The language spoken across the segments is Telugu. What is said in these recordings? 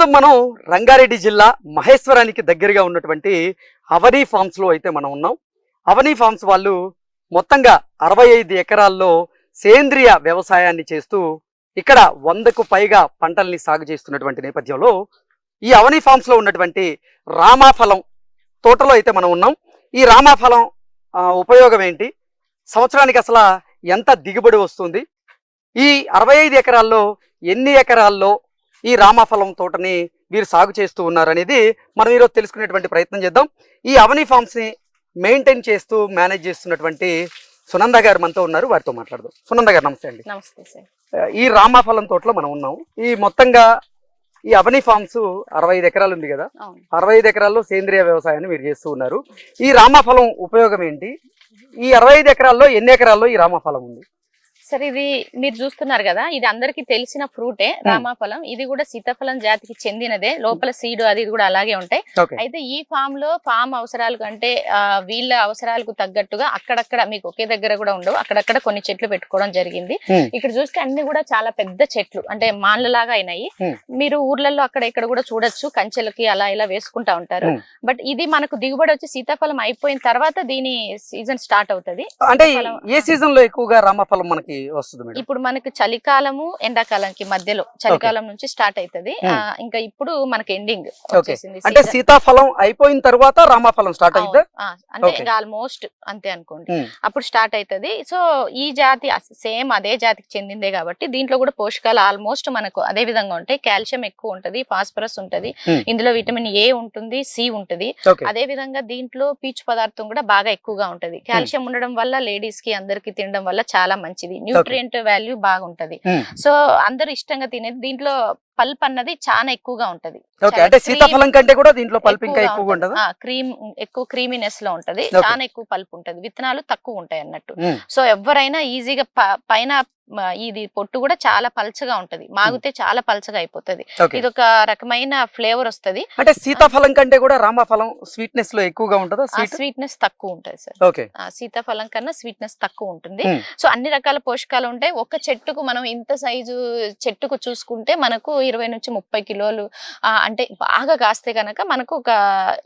ప్రస్తుతం మనం రంగారెడ్డి జిల్లా మహేశ్వరానికి దగ్గరగా ఉన్నటువంటి అవనీ ఫార్మ్స్లో అయితే మనం ఉన్నాం. అవనీ ఫార్మ్స్ వాళ్ళు మొత్తంగా అరవై ఐదు ఎకరాల్లో సేంద్రియ వ్యవసాయాన్ని చేస్తూ ఇక్కడ వందకు పైగా పంటల్ని సాగు చేస్తున్నటువంటి నేపథ్యంలో ఈ అవనీ ఫామ్స్లో ఉన్నటువంటి రామాఫలం తోటలో అయితే మనం ఉన్నాం. ఈ రామాఫలం ఉపయోగం ఏంటి? సంవత్సరానికి అసలు ఎంత దిగుబడి వస్తుంది? ఈ అరవై ఐదు ఎకరాల్లో ఎన్ని ఎకరాల్లో ఈ రామాఫలం తోటని వీరు సాగు చేస్తూ ఉన్నారు అనేది మనం ఈరోజు తెలుసుకునేటువంటి ప్రయత్నం చేద్దాం. ఈ అవని ఫార్మ్స్ని మెయింటైన్ చేస్తూ మేనేజ్ చేస్తున్నటువంటి సునంద గారు మనతో ఉన్నారు. వారితో మాట్లాడదాం. సునంద గారు నమస్తే అండి. నమస్తే సార్. ఈ రామాఫలం తోటలో మనం ఉన్నాం. ఈ మొత్తంగా ఈ అవని ఫార్మ్స్ అరవై ఐదు ఎకరాలు ఉంది కదా? అరవై ఐదు ఎకరాల్లో సేంద్రియ వ్యవసాయాన్ని మీరు చేస్తూ ఉన్నారు. ఈ రామాఫలం ఉపయోగం ఏంటి? ఈ అరవై ఐదు ఎకరాల్లో ఎన్ని ఎకరాల్లో ఈ రామాఫలం ఉంది? సార్ ఇది మీరు చూస్తున్నారు కదా ఇది అందరికి తెలిసిన ఫ్రూటే రామాఫలం. ఇది కూడా సీతాఫలం జాతికి చెందినదే. లోపల సీడ్ అది ఇది కూడా అలాగే ఉంటాయి. అయితే ఈ ఫామ్లో ఫామ్ అవసరాలు కంటే వీళ్ళ అవసరాలకు తగ్గట్టుగా అక్కడక్కడ మీకు ఒకే దగ్గర కూడా ఉండవు. అక్కడక్కడ కొన్ని చెట్లు పెట్టుకోవడం జరిగింది. ఇక్కడ చూస్తే అన్ని కూడా చాలా పెద్ద చెట్లు అంటే మాన్లలాగా అయినాయి. మీరు ఊర్లలో అక్కడ ఇక్కడ కూడా చూడొచ్చు కంచెలకి అలా ఇలా వేసుకుంటా ఉంటారు. బట్ ఇది మనకు దిగుబడి వచ్చి సీతాఫలం అయిపోయిన తర్వాత దీని సీజన్ స్టార్ట్ అవుతది. అంటే ఏ సీజన్లో ఎక్కువగా రామాఫలం మనకి వస్తుంది మేడం. ఇప్పుడు మనకి చలికాలము ఎండాకాలంకి మధ్యలో చలికాలం నుంచి స్టార్ట్ అవుతది ఇంకా ఇప్పుడు మనకి ఎండింగ్ అంటే. సీతాఫలం అయిపోయిన తర్వాత రామాఫలం స్టార్ట్. ఆ, అంటే ఆల్మోస్ట్ అంతే అనుకోండి. అప్పుడు స్టార్ట్ అవుతది సో ఈ జాతి సేమ్ అదే జాతికి చెందిందే కాబట్టి దీంట్లో కూడా పోషకాలు ఆల్మోస్ట్ మనకు అదే విధంగా ఉంటాయి. కాల్షియం ఎక్కువ ఉంటది ఫాస్ఫరస్ ఉంటది. ఇందులో విటమిన్ ఏ ఉంటుంది సి ఉంటది. అదే విధంగా దీంట్లో పీచు పదార్థం కూడా బాగా ఎక్కువగా ఉంటది. కాల్షియం ఉండడం వల్ల లేడీస్కి అందరికి తినడం వల్ల చాలా మంచిది. న్యూట్రియంట్ వాల్యూ బాగుంటది. సో అందరూ ఇష్టంగా తినేది దీంట్లో పల్ప్ అన్నది చాలా ఎక్కువగా ఉంటది. అంటే సీతాఫలం కంటే కూడా దీంట్లో పల్ప్ ఇంకా ఎక్కువగా ఉంటుందా క్రీమ్ ఎక్కువ క్రీమీనెస్లో ఉంటది. చాలా ఎక్కువ పల్ప్ ఉంటది. విత్తనాలు తక్కువ ఉంటాయి అన్నట్టు. Hmm. సో ఎవరైనా ఈజీగా పైన ఇది పొట్టు కూడా చాలా పల్చగా ఉంటది. మాగితే చాలా పల్చగా అయిపోతది. ఇది ఒక రకమైన ఫ్లేవర్ వస్తది. అంటే సీతాఫలం కంటే కూడా రామాఫలం స్వీట్నెస్లో ఎక్కువగా ఉంటుందా? స్వీట్నెస్ తక్కువ ఉంటది సార్ సీతాఫలం కన్నా స్వీట్నెస్ తక్కువ ఉంటుంది. Hmm. సో అన్ని రకాల పోషకాలు ఉంటాయి. ఒక చెట్టుకు మనం ఇంత సైజు చెట్టుకు చూసుకుంటే మనకు ఇరవై నుంచి ముప్పై కిలోలు అంటే బాగా కాస్తే కనుక మనకు ఒక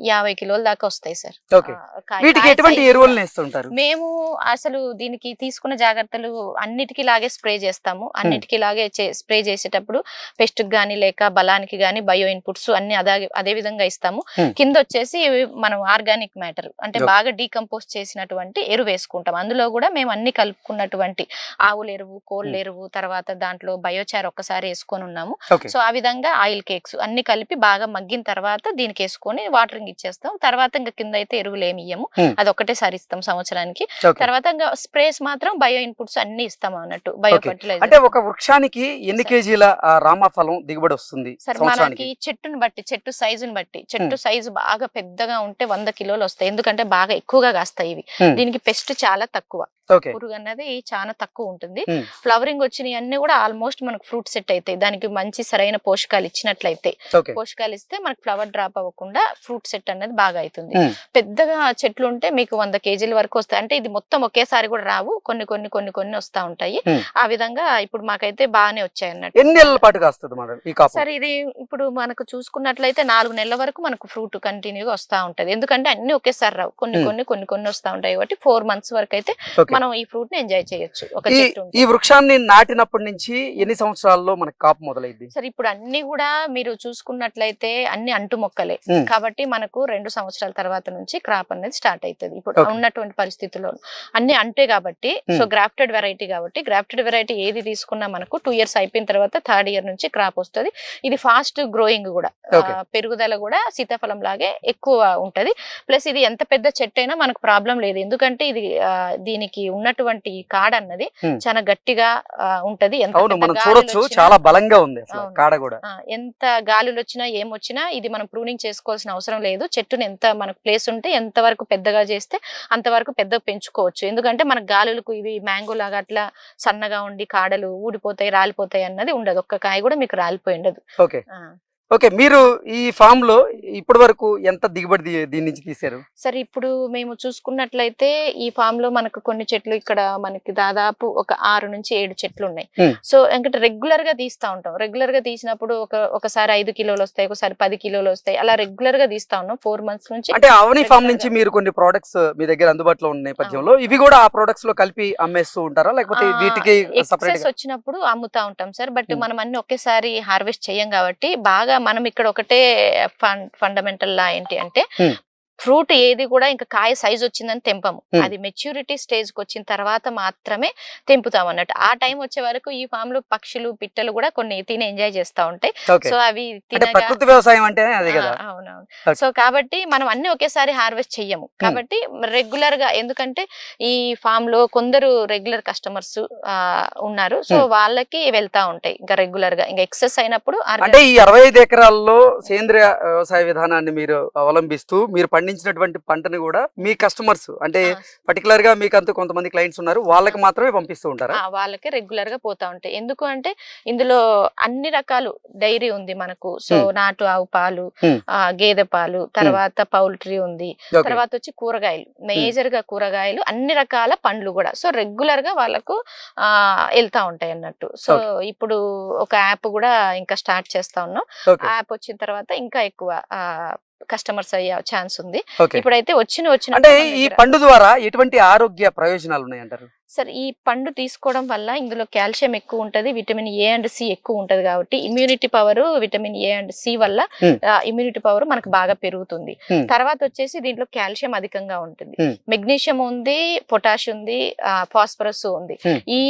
యాభై కిలోల దాకా వస్తాయి సార్. వీటికి ఎటువంటి వేస్తుంటారు మేము అసలు దీనికి తీసుకున్న జాగ్రత్తలు అన్నిటికీ లాగే స్ప్రే చేస్తాము. అన్నిటికీ లాగే స్ప్రే చేసేటప్పుడు పెస్ట్ గానీ లేక బలానికి గానీ బయో ఇన్పుట్స్ అన్ని అదే అదే విధంగా ఇస్తాము. కింద వచ్చేసి మనం ఆర్గానిక్ మ్యాటర్ అంటే. బాగా డీకంపోజ్ చేసినటువంటి ఎరువు వేసుకుంటాం. అందులో కూడా మేము అన్ని కలుపుకున్నటువంటి ఆవుల ఎరువు కోళ్ళ. ఎరువు తర్వాత దాంట్లో బయోచార్ ఒక్కసారి వేసుకొని ఉన్నాము. సో ఆ విధంగా ఆయిల్ కేక్స్ అన్ని కలిపి బాగా మగ్గిన తర్వాత దీనికి వేసుకొని వాటరింగ్ ఇచ్చేస్తాం. తర్వాత ఇంకా కింద అయితే ఎరువులు ఏమి ఇయ్యము. అది ఒకటేసారి ఇస్తాం సంవత్సరానికి. తర్వాత ఇంకా స్ప్రేస్ మాత్రం బయో ఇన్పుట్స్ అన్ని ఇస్తాం అన్నట్టు. బయో. ఫర్టిలైజర్. అంటే ఒక వృక్షానికి ఎన్ని. కేజీల రామాఫలం దిగుబడి వస్తుంది సరే మనకి చెట్టుని బట్టి చెట్టు సైజుని బట్టి చెట్టు సైజు బాగా పెద్దగా ఉంటే వంద కిలోలు వస్తాయి. ఎందుకంటే బాగా ఎక్కువగా కాస్తాయి ఇవి. దీనికి పెస్ట్ చాలా తక్కువ. పురుగు అన్నది చాలా తక్కువ ఉంటుంది. ఫ్లవరింగ్ వచ్చినవి అన్ని కూడా ఆల్మోస్ట్ మనకు ఫ్రూట్ సెట్ అవుతాయి దానికి మంచి సరైన పోషకాలు ఇచ్చినట్లయితే. పోషకాలు ఇస్తే మనకు ఫ్లవర్ డ్రాప్ అవ్వకుండా ఫ్రూట్ సెట్ అనేది బాగా అవుతుంది. పెద్దగా చెట్లు ఉంటే మీకు వంద కేజీల వరకు వస్తాయి. అంటే ఇది మొత్తం ఒకేసారి కూడా రావు. కొన్ని కొన్ని కొన్ని కొన్ని వస్తా ఉంటాయి. ఆ విధంగా ఇప్పుడు మాకైతే బాగానే వచ్చాయి అన్నట్టు. ఎన్ని నెలల పాటు కాస్తుంది సరే ఇది ఇప్పుడు మనకు చూసుకున్నట్లయితే నాలుగు నెలల వరకు మనకు ఫ్రూట్ కంటిన్యూగా వస్తా ఉంటది. ఎందుకంటే అన్ని ఒకేసారి రావు. కొన్ని. కొన్ని కొన్ని కొన్ని వస్తా ఉంటాయి కాబట్టి ఫోర్ మంత్స్ వరకు అయితే మనం ఈ ఫ్రూట్ని ఎంజాయ్ చేయొచ్చు ఒక ఈ చెట్టు ఉంటే. ఈ వృక్షాన్ని నాటినప్పటి నుంచి ఎన్ని సంవత్సరాల్లో మనకి కాపు మొదలైంది సరే ఇప్పుడు అన్ని కూడా మీరు చూసుకున్నట్లయితే అన్ని అంటు మొక్కలే. కాబట్టి మనకు రెండు సంవత్సరాల తర్వాత నుంచి క్రాప్ అనేది స్టార్ట్ అవుతుంది ఇప్పుడు. ఉన్నటువంటి పరిస్థితుల్లో అన్ని అంటే కాబట్టి. సో గ్రాఫ్టెడ్ వెరైటీ కాబట్టి గ్రాఫ్టెడ్ వెరైటీ ఏది తీసుకున్నా మనకు టూ ఇయర్స్ అయిపోయిన తర్వాత థర్డ్ ఇయర్ నుంచి క్రాప్ వస్తుంది ఇది ఫాస్ట్ గ్రోయింగ్ కూడా. పెరుగుదల కూడా సీతాఫలం లాగే ఎక్కువ ఉంటది. ప్లస్ ఇది ఎంత పెద్ద చెట్టు అయినా మనకు ప్రాబ్లం లేదు. ఎందుకంటే ఇది దీనికి ఉన్నటువంటి కాడ అన్నది. చాలా గట్టిగా ఉంటది. పెద్ద చూడొచ్చు వచ్చినా- చాలా బలంగా ఉంది. కాడ కూడా. ఎంత గాలులు వచ్చినా ఏమొచ్చినా ఇది మనం ప్రూనింగ్ చేసుకోవాల్సిన అవసరం లేదు. చెట్టుని ఎంత మనకు ప్లేస్ ఉంటే ఎంత వరకు పెద్దగా చేస్తే అంతవరకు పెద్దగా పెంచుకోవచ్చు. ఎందుకంటే మన గాలులకు ఇవి మ్యాంగో లాగా అట్లా సన్నగా ఉండి కాడలు ఊడిపోతాయి రాలిపోతాయి అన్నది ఉండదు. ఒక్క కాయ కూడా మీకు రాలిపోయి ఉండదు. ఓకే మీరు ఈ ఫామ్లో ఇప్పటి వరకు ఎంత దిగుబడి దీని నుంచి తీశారు? సరే ఇప్పుడు మేము చూసుకున్నట్లయితే ఈ ఫామ్లో మనకు కొన్ని చెట్లు ఇక్కడ మనకి దాదాపు ఒక ఆరు నుంచి ఏడు చెట్లు ఉన్నాయి. సో ఎందుకంటే రెగ్యులర్గా తీస్తా ఉంటాం. రెగ్యులర్గా తీసినప్పుడు ఒక ఒకసారి ఐదు కిలోలు వస్తాయి ఒకసారి పది కిలోలు వస్తాయి. అలా రెగ్యులర్గా తీస్తా ఉన్నాం. ఫోర్ మంత్స్ నుంచి అంటే అవని ఫామ్ నుంచి. మీరు కొన్ని ప్రోడక్ట్స్ మీ దగ్గర అందుబాటులో ఉన్న నేపథ్యంలో ఇవి కూడా ఆ ప్రొడక్ట్స్లో కలిపి అమ్మేస్తూ ఉంటారా? లేకపోతే వీటికి వచ్చినప్పుడు అమ్ముతా ఉంటాం సార్. బట్. మనం అన్ని ఒకేసారి హార్వెస్ట్ చేయం కాబట్టి బాగా మనం ఇక్కడ ఒకటే ఫండమెంటల్ లా ఏంటి అంటే ఫ్రూట్ ఏది కూడా ఇంకా కాయ సైజ్ వచ్చిందని తెంపము. అది మెచ్యూరిటీ స్టేజ్కి వచ్చిన తర్వాత మాత్రమే తెంపుతాం అన్నట్టు. ఆ టైం వచ్చే వరకు ఈ ఫామ్లో పక్షులు పిట్టలు కూడా కొన్ని తిని ఎంజాయ్ చేస్తా ఉంటాయి సో అవి ప్రకృతి వ్యవసాయం అంటే అవునవును. సో కాబట్టి మనం అన్ని ఒకేసారి హార్వెస్ట్ చెయ్యము. కాబట్టి రెగ్యులర్గా ఎందుకంటే ఈ ఫామ్లో కొందరు రెగ్యులర్ కస్టమర్స్ ఉన్నారు. సో. వాళ్ళకి వెళ్తా ఉంటాయి ఇంకా రెగ్యులర్గా ఇంకా ఎక్సెస్ అయినప్పుడు అంటే ఈ అరవై ఐదు ఎకరాల్లో సేంద్రియ వ్యవసాయ విధానాన్ని మీరు అవలంబిస్తూ మీరు పండించినటువంటి పంటని కూడా మీ కస్టమర్స్ అంటే పర్టికులర్గా మీకు అంటూ కొంతమంది క్లయింట్స్ ఉన్నారు వాళ్ళకి మాత్రమే పంపిస్తూ ఉంటారా? ఆ, వాళ్ళకి రెగ్యులర్గా పోతా ఉంటాయి. ఎందుకు అంటే ఇందులో అన్ని రకాలు డైరీ ఉంది మనకు. సో. నాటు ఆవు పాలు గేదె పాలు తర్వాత పౌల్ట్రీ ఉంది. తర్వాత వచ్చి కూరగాయలు. మేజర్గా కూరగాయలు అన్ని రకాల పండ్లు కూడా. సో రెగ్యులర్గా వాళ్ళకు ఆ వెళ్తా ఉంటాయి అన్నట్టు. సో ఇప్పుడు ఒక యాప్ కూడా ఇంకా స్టార్ట్ చేస్తా ఉన్నాం. యాప్ వచ్చిన తర్వాత ఇంకా ఎక్కువ కస్టమర్స్ అయ్యే ఛాన్స్ ఉంది. ఇప్పుడైతే వచ్చిన వచ్చిన అంటే ఈ పండు ద్వారా ఎటువంటి ఆరోగ్య ప్రయోజనాలు ఉన్నాయంటారు? సార్ ఈ పండు తీసుకోవడం వల్ల ఇందులో కాల్షియం ఎక్కువ ఉంటది విటమిన్ ఏ అండ్ సి ఎక్కువ ఉంటది కాబట్టి immunity power vitamin A and C వల్ల. ఇమ్యూనిటీ పవర్ మనకు బాగా పెరుగుతుంది. తర్వాత వచ్చేసి దీంట్లో కాల్షియం అధికంగా ఉంటుంది. మెగ్నీషియం ఉంది పొటాష్ ఉంది ఫాస్ఫరస్ ఉంది. ఈ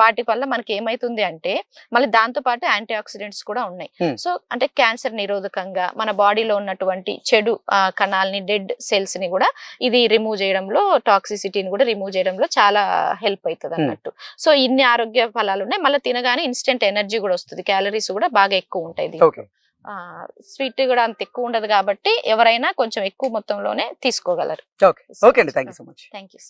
వాటి వల్ల మనకి ఏమైతుంది అంటే మళ్ళీ దాంతో పాటు యాంటీ ఆక్సిడెంట్స్ కూడా ఉన్నాయి. సో అంటే క్యాన్సర్ నిరోధకంగా మన బాడీలో ఉన్నటువంటి చెడు కణాలని డెడ్ సెల్స్ని కూడా ఇది రిమూవ్ చేయడంలో టాక్సిసిటీని కూడా రిమూవ్ చేయడంలో చాలా హెల్ప్ అవుతుంది. అన్నట్టు సో ఇన్ని ఆరోగ్య ఫలాలు ఉన్నాయి మళ్ళీ తినగానే ఇన్స్టెంట్ ఎనర్జీ కూడా వస్తుంది. క్యాలరీస్ కూడా బాగా ఎక్కువ ఉంటాయి స్వీట్ కూడా అంత ఎక్కువ ఉండదు కాబట్టి ఎవరైనా కొంచెం ఎక్కువ మొత్తంలోనే తీసుకోగలరు. ఓకే. ఓకే అండి. Thank you so much. Thank you